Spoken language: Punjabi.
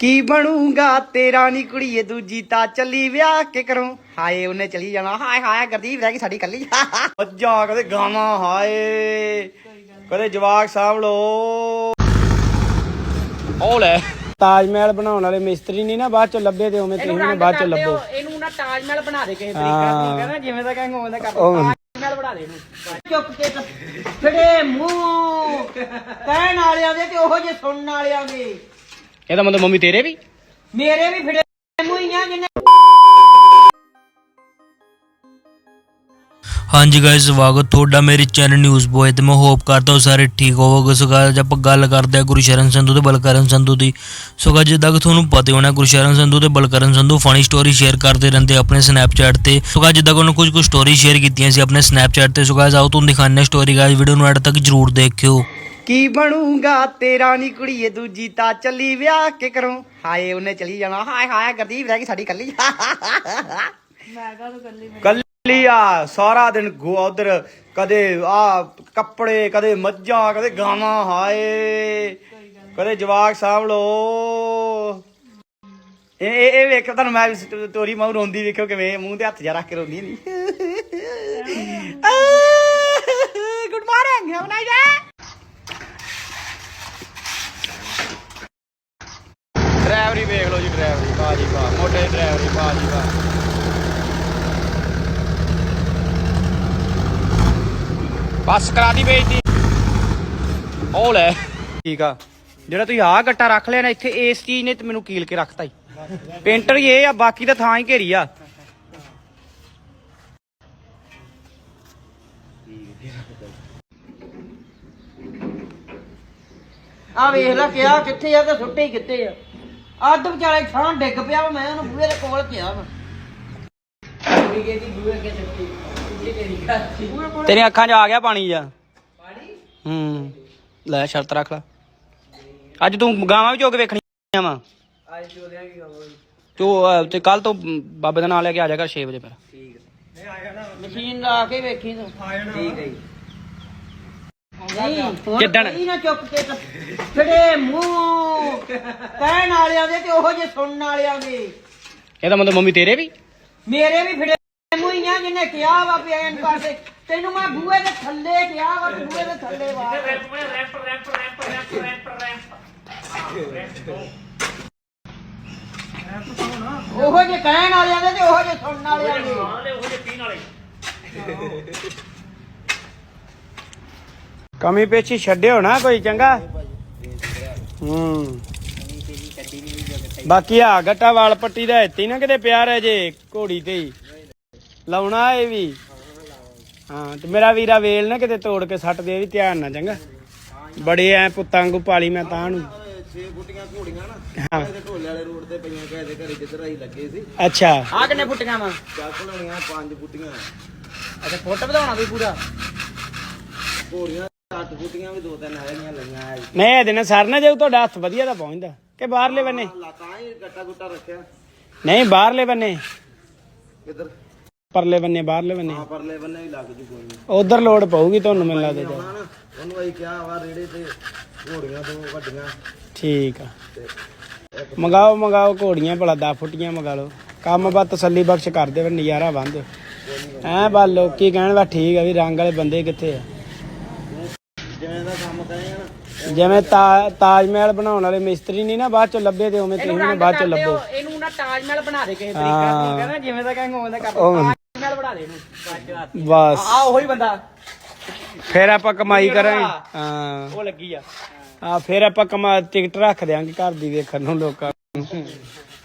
ਕੀ ਬਣੂਗਾ? ਤੇਰਾ ਨੀ ਕੁੜੀਏ ਦੂਜੀ ਤਾਂ ਚੱਲੀ ਵਿਆਹ ਕੇ ਕਰੂੰ ਹਾਏ ਉਹਨੇ ਚਲੀ ਜਾਣਾ। ਹਾਏ ਹਾਏ ਗਰਦੀਪ ਰਹਿ ਗਈ ਸਾਡੀ ਕੱਲੀ ਮੱਝਾਂ ਕਦੇ ਗਾਵਾਂ ਹਾਏ। ਕਦੇ ਜਵਾਕ ਸਾਂਭ ਲੋ ਉਹ ਲੈ। ਤਾਜ ਮਹਿਲ ਬਣਾਉਣ ਵਾਲੇ ਮਿਸਤਰੀ ਨਹੀਂ ਨਾ ਬਾਅਦ ਚ ਲੱਭੇ ਤੇ ਉਵੇਂ ਤੁਸੀਂ ਬਾਅਦ ਚ ਲੱਭੋ। ਇਹਨੂੰ ਨਾ ਤਾਜ ਮਹਿਲ ਬਣਾ ਦੇ ਕਿਸੇ ਹਾਂ। ਕਹਿੰਦਾ ਜਿਵੇਂ ਦਾ ਕਹੇਂਗਾ ਉਵੇਂ ਦਾ ਕਰ ਤਾਜ ਮਹਿਲ ਬਣਾ ਦੇ ਇਹਨੂੰ। ਚੁੱਪ ਕੇ ਤਾਂ ਫੜੇ ਮੂੰਹ। ਕਹਿਣ ਵਾਲਿਆਂ ਦੇ ਤੇ ਉਹੋ ਜੇ ਸੁਣਨ ਵਾਲਿਆਂ ਦੇ। ਇਹਦਾ ਮਤਲਬ ਮੰਮੀ ਤੇਰੇ ਵੀ? ਮੇਰੇ ਵੀ ਫੜੇ ਜਿੰਨੇ ਹਾਂਜੀ ਗਾਇਸ ਸਵਾਗਤ। ਤੁਹਾਡਾ ਮੇਰੇ ਚੈਨਲ ਨਿਊਜ਼ ਬੋਏ ਤੇ ਮੈਂ ਹੋਪ ਕਰਦਾ ਹਾਂ ਸਾਰੇ ਠੀਕ ਹੋਵੋਗੇ। ਸੋ guys, ਆਪਾਂ ਗੱਲ ਕਰਦੇ ਹਾਂ ਗੁਰਸ਼ਰਨ ਸੰਧੂ ਤੇ ਬਲਕਰਨ ਸੰਧੂ ਦੀ। ਸੋ guys, ਜਿੱਦਾਂ ਕਿ ਤੁਹਾਨੂੰ ਪਤਾ ਹੀ ਹੋਣਾ ਗੁਰਸ਼ਰਨ ਸੰਧੂ ਤੇ Balkaran Sandhu funny story share ਕਰਦੇ ਰਹਿੰਦੇ ਆਪਣੇ ਸਨੈਪਚੈਟ ਤੇ। ਸੋ guys, ਜਿੱਦਾਂ ਕਿ ਉਹਨਾਂ ਕੁਝ ਕੁ ਸਟੋਰੀ ਸ਼ੇਅਰ ਕੀਤੀਆਂ ਸੀ ਆਪਣੇ ਸਨੈਪਚੈਟ ਤੇ। ਸੋ guys, ਆਓ ਤੁਹਾਨੂੰ ਦਿਖਾਉਂਦੇ ਹਾਂ ਸਟੋਰੀ ਗਾਇਸ ਵੀਡੀਓ ਨੂੰ ਐਡ ਤੱਕ ਜਰੂਰ ਦੇਖਿਓ। ਕੀ ਬਣੂਗਾ? ਤੇਰਾ ਨੀ ਕੁੜੀਏ ਦੂਜੀ ਤਾਂ ਚੱਲੀ ਵਿਆਹ ਕੇ ਕਰੂੰ ਹਾਏ ਉਹਨੇ ਚਲੀ ਜਾਣਾ। ਹਾਏ ਹਾਏ ਗਰਦੀਪ ਰਹਿ ਗਈ ਸਾਡੀ ਕੱਲੀ। ਕੱਲੀ ਆ ਸਾਰਾ ਦਿਨ ਗੋ ਉਧਰ ਕਦੇ ਆ ਕੱਪੜੇ ਕਦੇ ਮੱਝਾਂ ਕਦੇ ਗਾਵਾਂ ਹਾਏ। ਕਦੇ ਜਵਾਕ ਸਾਂਭ ਲੋ ਇਹ ਇਹ ਇਹ ਵੇਖੋ ਤੁਹਾਨੂੰ ਮੈਂ ਤੋਰੀ ਮਾਂ ਰੋਂਦੀ ਵੇਖਿਓ ਕਿਵੇਂ ਮੂੰਹ ਤੇ ਹੱਥ ਜਾ ਰੱਖ ਕੇ ਰੋਂਦੀ ਨਹੀਂ good morning have nice day ਵੇਖ ਲਓ ਜੀ ਡਰਾਈਵਰੀ ਵਾਹ ਜੀ ਵਾਹ ਮੋਟੇ ਡਰਾਈਵਰੀ ਵਾਹ ਜੀ ਵਾਹ ਬਸ ਕਰਾ ਦੀ ਵੇਚਦੀ ਉਹ ਲੈ ਠੀਕ ਆ ਜਿਹੜਾ ਤੁਸੀਂ ਆਹ ਗੱਟਾ ਰੱਖ ਲਿਆ ਨਾ ਇੱਥੇ ਇਸ ਚੀਜ਼ ਨੇ ਤੇ ਮੈਨੂੰ ਕੀਲ ਕੇ ਰੱਖਤਾ ਹੀ ਪੇਂਟਰ ਹੀ ਇਹ ਆ ਬਾਕੀ ਤਾਂ ਥਾਂ ਹੀ ਘੇਰੀ ਆ ਆ ਵੇਖ ਲੈ ਕਿਹਾ ਕਿੱਥੇ ਆ ਤੇ ਸੁੱਟੇ ਹੀ ਕਿੱਥੇ ਆ ਅੱਧ ਵਿਚਾਲੇ ਥਾਂ ਡਿੱਗ ਪਿਆ ਵਾ, ਮੈਂ ਉਹਨੂੰ ਬੂਹੇ ਦੇ ਕੋਲ ਕਿਹਾ ਵਾ। ਬੂਹੇ ਤੇਰੀ ਗੱਲ ਸੀ ਬੂਹੇ ਕੋਲ ਤੇਰੀਆਂ ਅੱਖਾਂ 'ਚ ਆ ਗਿਆ ਪਾਣੀ ਜਾ ਪਾਣੀ? ਹੂੰ ਲੈ ਸ਼ਰਤ ਰੱਖ ਲੈ। ਅੱਜ ਤੂੰ ਗਾਵਾਂ ਵੀ ਚੋਕ ਵੇਖਣੀਆਂ ਵਾ। ਅੱਜ ਚੋਦਿਆਂ ਕੀ ਖਬਰ ਤੂੰ ਤੇ ਕੱਲ ਤੋਂ ਬਾਬੇ ਦਾ ਨਾਮ ਲੈ ਕੇ ਆ ਜਾ ਕਰ 6 ਵਜੇ ਫਿਰ। ਮਸ਼ੀਨ ਲਾ ਕੇ ਵੇਖੀ ਤੂੰ। ਠੀਕ ਹੈ ਨਹੀਂ ਹੁਣ ਜਿੱਦਣ- ਕਹੀ ਨਾ ਚੁੱਪ ਕੇ ਮੂੰਹ ਕਹਿਣ ਵਾਲਿਆਂ ਦੇ ਤੇ ਉਹੋ ਜੇ ਸੁਣਨ ਵਾਲਿਆਂ ਦੇ। ਇਹਦਾ ਮਤਲਬ ਮੰਮੀ ਤੇਰੇ ਵੀ? ਮੇਰੇ ਵੀ ਫੜੇ ਮੂੰਹ ਹੀ ਆ ਜਿਹਨੇ ਕਿਹਾ ਵਾ ਵੀ ਐਨ ਪਾਸੇ। ਤੈਨੂੰ ਮੈਂ ਬੂਹੇ ਦੇ ਥੱਲੇ ਕਿਹਾ ਵਾ ਵੀ ਬੂਹੇ ਦੇ ਥੱਲੇ ਵਾ। ਉਹੋ ਜੇ ਕਹਿਣ ਵਾਲਿਆਂ ਦੇ ਤੇ ਉਹੋ ਜੇ ਸੁਣਨ ਵਾਲਿਆਂ ਦੇ। ਕਮੀ ਪੇਚੀ ਛੱਡਿਓ ਨਾ ਕੋਈ ਚੰਗਾ? ਹੂੰ। ਬਾਕੀ ਆ ਗੱਟਾ ਵਾਲ ਪੱਟੀ ਦਾ ਇੱਥੇ ਹੀ ਨਾ ਕਿਤੇ ਪਿਆ ਰਹਿ ਜੇ ਘੋੜੀ ਤੇ ਹੀ। ਲਾਉਣਾ ਇਹ ਵੀ। ਹਾਂ ਤੇ ਮੇਰਾ ਵੀਰਾ ਵੇਲ ਨਾ ਕਿਤੇ ਤੋੜ ਕੇ ਸੱਟ ਦੇ ਵੀ ਧਿਆਨ ਨਾਲ ਚੰਗਾ? ਬੜੇ ਐ ਪੁੱਤਾਂ ਵਾਂਗੂ ਪਾਲੀ ਮੈਂ ਤਾਂ ਨੂੰ। ਛੇ ਗੁੱਟੀਆਂ ਘੋੜੀਆਂ ਨਾ ਇਹਦੇ ਢੋਲੇ ਵਾਲੇ ਰੋਡ ਤੇ ਪਈਆਂ ਕਿਸੇ ਦੇ ਘਰੇ ਜਿੱਧਰ ਅਸੀਂ ਲੱਗੇ ਸੀ ਅੱਛਾ। ਆ ਕਿੰਨੇ ਫੁੱਟੀਆਂ ਵਾ? ਚੱਕ ਲੈਣੀਆਂ ਪੰਜ ਗੁੱਟੀਆਂ ਅੱਛਾ ਫੁੱਟ ਵਧਾਉਣਾ ਵੀ ਪੂਰਾ? ਘੋੜੀਆਂ ਅੱਠ ਗੁੱਟੀਆਂ ਵੀ ਦੋ ਤਿੰਨ ਹੈਗੀਆਂ ਲਈਆਂ ਐ। ਨਹੀਂ ਇਹਦੇ ਨਾਲ ਸਰਨਾ ਜਾਊ ਤੁਹਾਡਾ ਹੱਥ ਵਧੀਆ ਦਾ ਪਹੁੰਚਦਾ। ਕਿ ਬਾਹਰਲੇ ਬੰਨੇ? ਲਾਤਾਂ ਹੀ ਗੱਟਾ ਗੁੱਟਾ ਰੱਖਿਆ। ਨਹੀਂ ਬਾਹਰਲੇ ਬੰਨੇ। ਕਿੱਧਰ? ਪਰਲੇ ਬੰਨੇ ਬਾਹਰਲੇ ਬੰਨੇ। ਆ ਪਰਲੇ ਬੰਨੇ ਵੀ ਲੱਗ ਜੂ ਕੋਈ ਨਹੀਂ ਉਧਰ ਲੋਡ ਪਊਗੀ ਤੁਹਾਨੂੰ ਆਉਣਾ ਨਾ ਉਹਨੂੰ ਅਸੀਂ ਕਿਹਾ ਵਾ ਰੇੜੇ ਤੇ ਘੋੜੀਆਂ ਦੋ ਵੱਡੀਆਂ। ਠੀਕ ਆ। ਮੰਗਾਓ ਮੰਗਾਓ ਘੋੜੀਆਂ ਭਲਾ 10 ਫੁੱਟੀਆਂ ਮੰਗਾ ਲਓ। ਕੰਮ ਬਾ ਤਸੱਲੀ ਬਖਸ਼ ਕਰਦੇ ਫਿਰ ਨਜ਼ਾਰਾ ਬੰਦ। ਐ ਬਾ ਲੋਕੀ ਕਹਿਣ ਵਾ ਠੀਕ ਆ ਵੀ ਰੰਗ ਵਾਲੇ ਬੰਦੇ ਕਿੱਥੇ ਆ? ਜਿਵੇਂ ਦਾ ਕੰਮ ਕਹੇਗਾ ਨਾ ਜਿਵੇਂ ਤਾ- ਤਾਜ ਮਹਿਲ ਬਣਾਉਣ ਵਾਲੇ ਮਿਸਤਰੀ ਨਹੀਂ ਨਾ ਬਾਅਦ ਚ ਲੱਭੇ ਤੇ ਉਵੇਂ ਤੁਸੀਂ ਬਾਅਦ ਚ ਲੱਭੋ। ਇਹਨੂੰ ਨਾ ਤਾਜ ਮਹਿਲ ਬਣਾ ਦੇ ਕਿਸੇ ਹਾਂ। ਕਹਿੰਦਾ ਜਿਵੇਂ ਦਾ ਕਹੇਂਗਾ ਉਵੇਂ ਦਾ ਕਰ ਤਾਜ ਮਹਿਲ ਬਣਾ ਦੇ ਇਹਨੂੰ ਬਸ। ਆ ਉਹੀ ਬੰਦਾ। ਫਿਰ ਆਪਾਂ ਕਮਾਈ ਕਰਾਂਗੇ। ਹਾਂ। ਉਹ ਲੱਗੀ ਆ। ਆ ਫਿਰ ਆਪਾਂ ਕਮਾ ਟਿਕਟ ਰੱਖ ਦਿਆਂਗੇ ਘਰ ਦੀ ਵੇਖਣ ਨੂੰ ਲੋਕਾਂ ਨੂੰ।